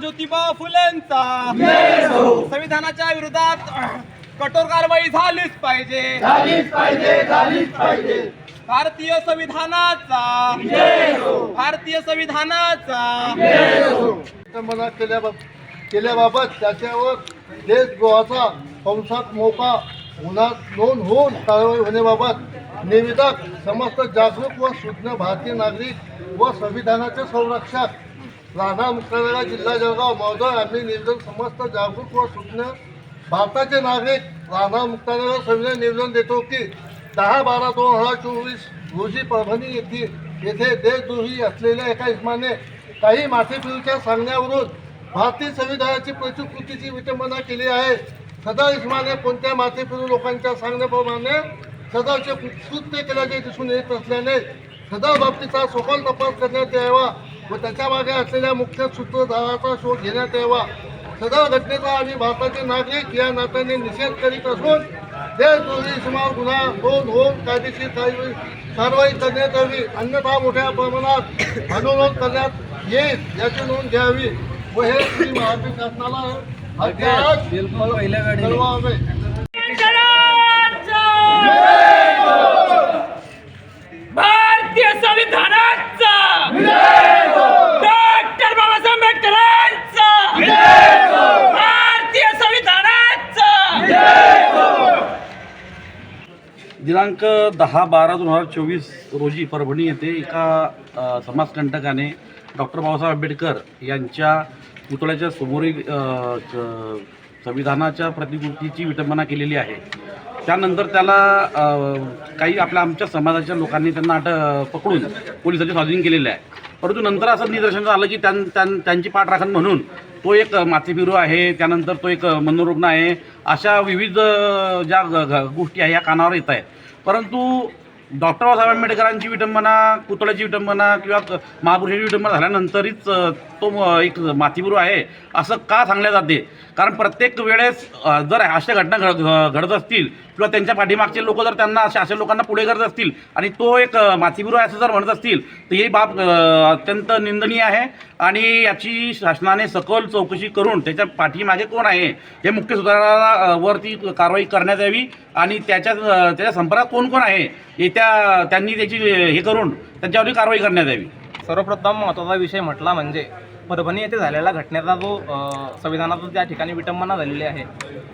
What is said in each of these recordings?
ज्योतिबा फुलेंचा. संविधानाच्या विरोधात कठोर कारवाई झालीच पाहिजे. झालीच पाहिजे झालीच पाहिजे. भारतीय संविधानाचा. भारतीय संविधानाचा. मना केल्याबाबत केल्याबाबत त्याच्यावर देशद्रोहाचा कंसात मोका गुन्हा नोंद होऊन कारवाई होण्याबाबत निवेदक समस्त जागरूक व सुज्ञ भारतीय नागरिक व संविधानाचे संरक्षक राधा मुक्तावेळा जिल्हा जळगाव महोदय आम्ही निवेदन समस्त जागरूक व सुज्ञ भारताचे नागरिक राधा मुक्तावेळा संविधान निवेदन देतो की दहा बारा दोन हजार चोवीस रोजी परभणी येथील येथे देशद्रोही असलेल्या एका इस्माने काही माथेफिरूच्या सांगण्यावरून भारतीय संविधानाची प्रतिकृतीची विटंबना केली आहे. सदर इस्माने कोणत्या माथेफिरू लोकांच्या सांगण्याप्रमाणे सदरचे कृत्य केल्याचे दिसून येत असल्याने सदर बाबतीचा सखोल तपास करण्यात यावा. व त्याच्यामागे असलेल्या मुख्य सूत्रधाराचा शोध घेण्यात यावा. सदर घटनेचा आम्ही भारताचे नागरिक या नात्याने निषेध करीत असून देशद्रोही समाज गुन्हा नोंद होऊन कायदेशीर कारवाई कारवाई करण्यात यावी अन्यथा मोठ्या प्रमाणात आंदोलन करण्यात येईल याची नोंद घ्यावी. व हे महाराष्ट्र शासनाला भारतीय संविधानाचा डॉक्टर बाबासाहेब आंबेडकरांचा भारतीय संविधानाचा दिनांक दहा बारा दोन हजार चोवीस रोजी परभणी येथे एका समाजकंटकाने डॉक्टर बाबासाहेब आंबेडकर यांच्या पुतळ्याच्या समोरील च- संविधानाच्या प्रतिकृतीची विटंबना केलेली आहे. त्यानंतर त्याला काही आपल्या आमच्या समाजाच्या लोकांनी त्यांना अट पकडून पोलिसांचे स्वाधीन केलेलं आहे. परंतु नंतर असं निदर्शन झालं की त्यां त्यां त्यांची पाठराखण म्हणून तो एक मातीबिरू आहे त्यानंतर तो एक मनोरुग्ण आहे अशा विविध ज्या ग- गोष्टी आहे या कानावर येत आहेत. परंतु डॉक्टर बाबासाहेब आंबेडकरांची विटंबना पुतळ्याची विटंबना किंवा क- महापुरुषाची विटंबना झाल्यानंतरच तो एक माथेफिरू आहे असं का सांगल्या जाते? कारण प्रत्येक वेळेस जर अशा घटना घड घ- घडत असतील किंवा त्यांच्या पाठीमागचे लोक जर त्यांना अशा अशा लोकांना पुढे करत असतील आणि तो एक अ, आहे असं जर म्हणत असतील तर ही बाब अत्यंत निंदनीय आहे. आणि याची शासनाने सखोल चौकशी करून त्याच्या पाठीमागे कोण आहे हे मुख्य सुधारणा वरती कारवाई करण्यात यावी. आणि त्याच्या त्याच्या संपर्कात कोण कोण आहे हे त्या त्यांनी त्याची हे करून त्यांच्यावरती कारवाई करण्यात यावी. सर्वप्रथम महत्त्वाचा विषय म्हटला म्हणजे परभणी येथे झालेला घटनेचा जो संविधानाचा ज्या ठिकाणी विटंबना झालेली आहे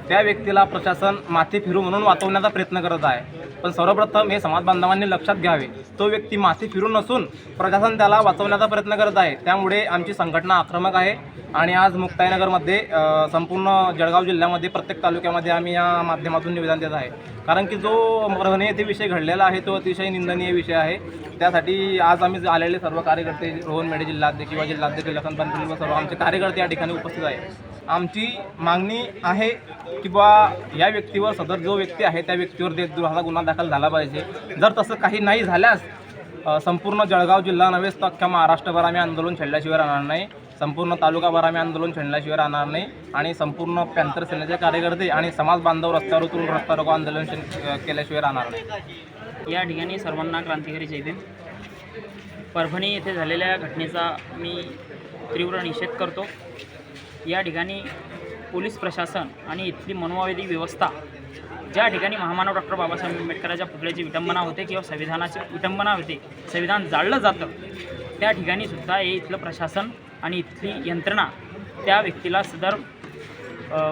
त्या व्यक्तीला प्रशासन माथी फिरू म्हणून वाचवण्याचा प्रयत्न करत आहे. पण सर्वप्रथम हे समाज बांधवांनी लक्षात घ्यावे. तो व्यक्ती माथी फिरू नसून प्रशासन त्याला वाचवण्याचा प्रयत्न करत आहे. त्यामुळे आमची संघटना आक्रमक आहे आणि आज मुक्ताईनगरमध्ये संपूर्ण जळगाव जिल्ह्यामध्ये प्रत्येक तालुक्यामध्ये आम्ही या माध्यमातून निवेदन देत आहे. कारण की जो परभणी येथे विषय घडलेला आहे तो अतिशय निंदनीय विषय आहे. त्यासाठी आज आम्ही आलेले सर्व कार्यकर्ते रोहन मेढे जिल्हाध्यक्ष किंवा जिल्हाध्यक्ष लखन पानपल्ली सर्व आमचे कार्यकर्ते या ठिकाणी उपस्थित आहे आमची मागणी आहे की बा या व्यक्तीवर सदर जो व्यक्ती आहे त्या व्यक्तीवर देशद्रोहाचा गुन्हा दाखल झाला पाहिजे. जर तसं काही नाही झाल्यास संपूर्ण जळगाव जिल्हा नव्हेच तर अख्ख्या महाराष्ट्रभर आम्ही आंदोलन छेडल्याशिवाय राहणार नाही. संपूर्ण तालुकाभर आम्ही आंदोलन छेडल्याशिवाय राहणार नाही. आणि संपूर्ण पॅन्थर सेनेचे कार्यकर्ते आणि समाज बांधव रस्त्यावर उतरून रस्ता रोको आंदोलन केल्याशिवाय राहणार नाही. या ठिकाणी सर्वांना क्रांतिकारी जय परभणी येथे झालेल्या घटनेचा मी तीव्र निषेध करतो. या ठिकाणी पोलीस प्रशासन आणि इथली मनोवादी व्यवस्था ज्या ठिकाणी महामानव डॉक्टर बाबासाहेब आंबेडकरांच्या पुतळ्याची विटंबना होते किंवा संविधानाची विटंबना होते संविधान जाळलं जातं त्या ठिकाणी सुद्धा हे इथलं प्रशासन आणि इथली यंत्रणा त्या व्यक्तीला सदर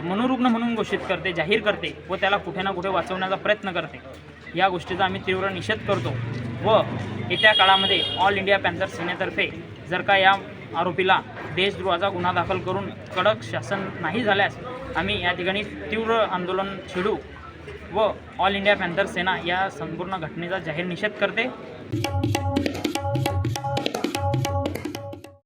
मनोरुग्ण म्हणून घोषित करते जाहीर करते व त्याला कुठे ना कुठे वाचवण्याचा प्रयत्न करते. या गोष्टीचा आम्ही तीव्र निषेध करतो व येत्या काळामध्ये ऑल इंडिया पॅन्थर सेनेतर्फे जर का या आरोपीला देशद्रोहाचा गुन्हा दाखल करून कडक शासन नाही झाल्यास आम्ही या ठिकाणी तीव्र आंदोलन छेडू व ऑल इंडिया पॅन्थर सेना या संपूर्ण घटनेचा जाहीर निषेध करते.